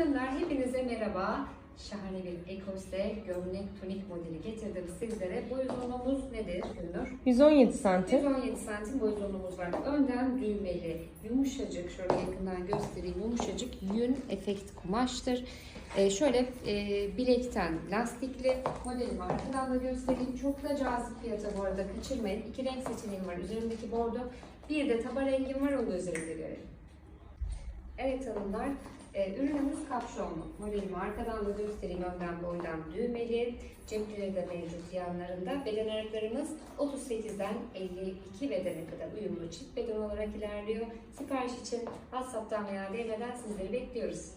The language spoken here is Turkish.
Hanımlar hepinize merhaba. Şahane bir ekose gömlek tunik modeli getirdim sizlere. Boy uzunluğumuz nedir Gülnur? 117 santim. 117 santim boy uzunluğumuz var. Önden düğmeli, yumuşacık, şöyle yakından göstereyim, yumuşacık yün efekt kumaştır. Ee, şöyle e, bilekten lastikli modelim var. Arkadan da göstereyim. Çok da cazip fiyata bu arada kaçırmayın. İki renk seçeneğim var. Üzerimdeki bordo. Bir de taba rengim var. Onu da üzerinde görelim. Evet hanımlar, e, ürünümüz kapşonlu. Modelimi arkadan da göstereyim önden boydan düğmeli. Cepleri de mevcut yanlarında. Beden aralıklarımız 38'den 52 bedene kadar uyumlu çift beden olarak ilerliyor. Sipariş için WhatsApp'tan veya DM'den sizleri bekliyoruz.